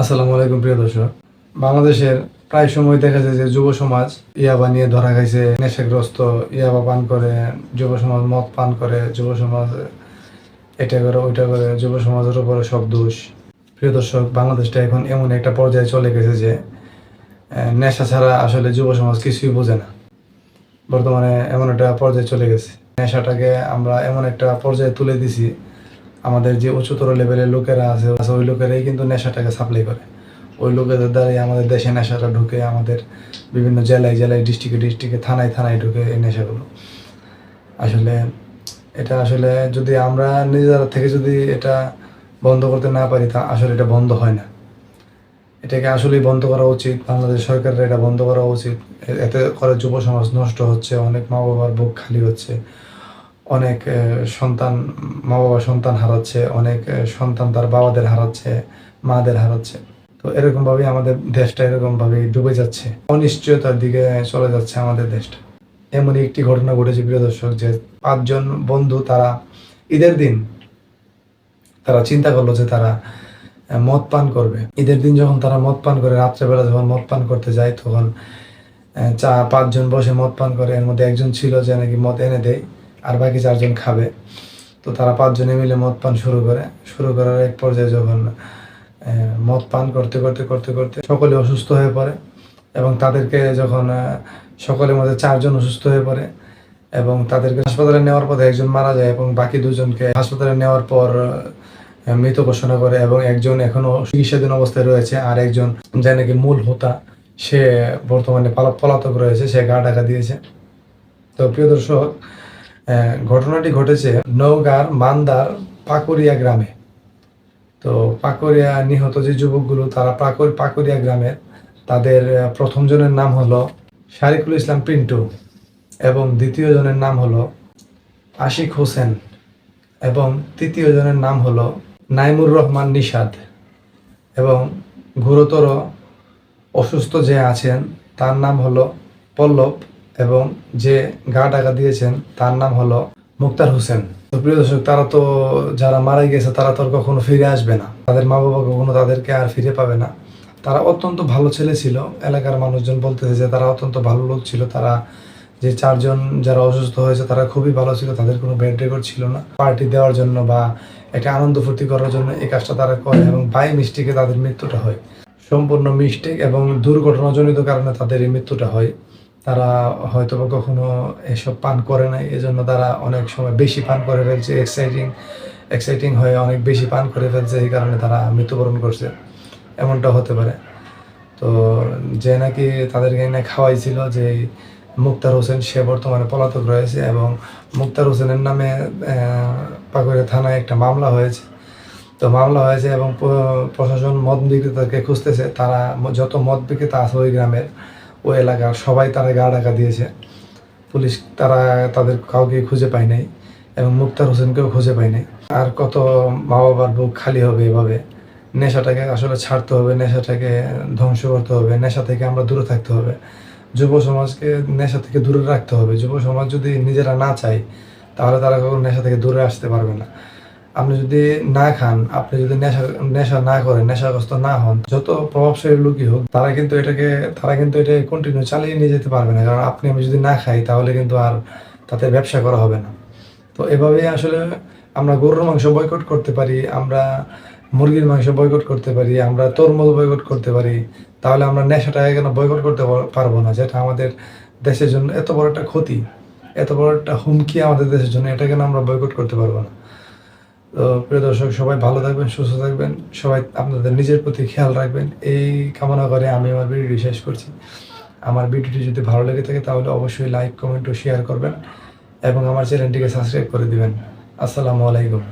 আসসালামু আলাইকুম, প্রিয় দর্শক। বাংলাদেশের প্রায় সময় দেখা যায় যে যুব সমাজ ইয়াবা নিয়ে ধরা খাইছে, নেশাগ্রস্ত, ইয়াবা পান করে, যুব সমাজ মদ পান করে, যুব সমাজ এটা করে, ওইটা করে, যুব সমাজের উপরে সব দোষ। প্রিয় দর্শক, বাংলাদেশটা এখন এমন একটা পর্যায়ে চলে গেছে যে নেশা ছাড়া আসলে যুব সমাজ কিছুই বোঝে না। বর্তমানে এমন একটা পর্যায়ে চলে গেছে। নেশাটাকে আমরা এমন একটা পর্যায়ে তুলে দিছি আমাদের যে উচ্চতর লেভেলের লোকেরা আছে ওই লোকেরাই কিন্তু নেশাটাকে সাপ্লাই করে। ওই লোকেদের দ্বারাই আমাদের দেশে নেশাটা ঢুকে, আমাদের বিভিন্ন জেলায় জেলায় ডিস্ট্রিক্টে ডিস্ট্রিক্টে থানায় থানায় ঢুকে এই নেশাগুলো। আসলে এটা আসলে যদি আমরা নিজেরা থেকে যদি এটা বন্ধ করতে না পারি, তা আসলে এটা বন্ধ হয় না। এটাকে আসলেই বন্ধ করা উচিত। বাংলাদেশ সরকারের এটা বন্ধ করা উচিত। এতে করে যুব সমাজ নষ্ট হচ্ছে, অনেক মা বাবার বুক খালি হচ্ছে। অনেক সন্তান মা বাবা সন্তান হারাচ্ছে, অনেক সন্তান তার বাবাদের হারাচ্ছে, মাদের হারাচ্ছে। তো এরকম ভাবে আমাদের দেশটা এরকম ভাবে ডুবে যাচ্ছে। অনিশ্চয়তার দিকে চলে যাচ্ছে আমাদের দেশটা। এমনই একটি ঘটনা ঘটেছে, প্রিয় দর্শক, যে পাঁচজন বন্ধু তারা ঈদের দিন তারা চিন্তা করল যে তারা মদ পান করবে। ঈদের দিন যখন তারা মদ পান করে, রাত্রেবেলা যখন মদ পান করতে যায়, তখন চা পাঁচজন বসে মদ পান করে। এর মধ্যে একজন ছিল যে নাকি মদ এনে দেয়। আর বাকি চারজন খাবে। তো তারা পাঁচজনে মিলে মদ পান শুরু করে। শুরু করার এক পর্যায়ে যখন মদ পান করতে করতে করতে করতে সকলে অসুস্থ হয়ে পড়ে এবং তাদেরকে যখন সকলের মধ্যে চারজন অসুস্থ হয়ে পড়ে এবং তাদেরকে হাসপাতালে নেওয়ার পথে একজন মারা যায় এবং বাকি দুজনকে হাসপাতালে নেওয়ার পর মৃত ঘোষণা করে এবং একজন এখনও চিকিৎসাধীন অবস্থায় রয়েছে আর একজন যে নাকি মূল হোতা, সে বর্তমানে পালা- পলাতক রয়েছে, সে গা ঢাকা দিয়েছে। তো প্রিয় দর্শক ঘটনাটি ঘটেছে নওগাঁর মান্দার পাকুরিয়া গ্রামে। তো পাকুরিয়া নিহত যে যুবকগুলো, তারা পাকুর, পাকুরিয়া গ্রামের তাদের প্রথম জনের নাম হলো শারিকুল ইসলাম পিন্টু এবং দ্বিতীয় জনের নাম হলো আশিক হোসেন এবং তৃতীয় জনের নাম হলো নাইমুর রহমান নিষাদ এবং গুরুতর অসুস্থ যে আছেন, তার নাম হলো পল্লব এবং যে গা ডাকা দিয়েছেন, তার নাম হলো মুক্তার হোসেন। তো প্রিয় দর্শক, তারা তো যারা মারা গেছে, তারা তো কখনো ফিরে আসবে না। তাদের মা বাবা কখনো তাদেরকে আর ফিরে পাবে না। তারা অত্যন্ত ভালো ছেলে ছিল। এলাকার মানুষজন বলতেছে যে তারা অত্যন্ত ভালো লোক ছিল। তারা যে চারজন যারা অসুস্থ হয়েছে, তারা খুবই ভালো ছিল। তাদের কোনো ব্যাড রেকর্ড ছিল না। পার্টি দেওয়ার জন্য বা একটা আনন্দ ফুর্তি করার জন্য এই কাজটা তারা করে এবং বাই মিস্টেকে তাদের মৃত্যুটা হয়। সম্পূর্ণ মিস্টেক এবং দুর্ঘটনাজনিত কারণে তাদের এই মৃত্যুটা হয়। তারা হয়তো বা কখনো এসব পান করে নাই, এজন্য তারা অনেক সময় বেশি পান করে ফেলছে এক্সাইটিং এক্সাইটিং হয়ে অনেক বেশি পান করে ফেলছে, এই কারণে তারা মৃত্যুবরণ করছে। এমনটা হতে পারে। তো যে নাকি তাদেরকে এনে খাওয়াইছিল যে মুক্তার হোসেন, সে বর্তমানে পলাতক রয়েছে এবং মুক্তার হোসেনের নামে পাকুড়িয়া থানায় একটা মামলা হয়েছে। তো মামলা হয়েছে এবং প্রশাসন মদ বিক্রেতাকে খুঁজতেছে, তারা যত মদ বিক্রেতা আছে ওই গ্রামের ওই এলাকার সবাই তারা গা ডাকা দিয়েছে। পুলিশ তারা তাদের কাউকে খুঁজে পায় নাই এবং মুক্তার হোসেনকেও খুঁজে পায় নাই। আর কত মা বাবার বুক খালি হবে এভাবে। নেশাটাকে আসলে ছাড়তে হবে, নেশাটাকে ধ্বংস করতে হবে, নেশা থেকে আমরা দূরে থাকতে হবে। যুব সমাজকে নেশা থেকে দূরে রাখতে হবে। যুব সমাজ যদি নিজেরা না চায়, তাহলে তারা কখনো নেশা থেকে দূরে আসতে পারবে না। আপনি যদি না খান, আপনি যদি নেশা নেশা না করেন, নেশাগ্রস্ত না হন, যত প্রভাবশালী লোকই হোক, তারা কিন্তু এটাকে, তারা কিন্তু এটা কন্টিনিউ চালিয়ে নিয়ে যেতে পারবে না। কারণ আপনি, আমি যদি না খাই, তাহলে কিন্তু আর তাতে ব্যবসা করা হবে না। তো এভাবেই আসলে আমরা গরুর মাংস বয়কট করতে পারি, আমরা মুরগির মাংস বয়কট করতে পারি, আমরা তরমুজ বয়কট করতে পারি, তাহলে আমরা নেশাটাকে কেন বয়কট করতে পারব না? যেটা আমাদের দেশের জন্য এত বড় একটা ক্ষতি, এত বড় একটা হুমকি আমাদের দেশের জন্য, এটা কেন আমরা বয়কট করতে পারব না? তো প্রিয় দর্শক, সবাই ভালো থাকবেন, সুস্থ থাকবেন। সবাই আপনাদের নিজের প্রতি খেয়াল রাখবেন। এই কামনা করে আমি আমার ভিডিওটি শেষ করছি। আমার ভিডিওটি যদি ভালো লেগে থাকে, তাহলে অবশ্যই লাইক, কমেন্ট ও শেয়ার করবেন এবং আমার চ্যানেলটিকে সাবস্ক্রাইব করে দিবেন। আসসালামু আলাইকুম।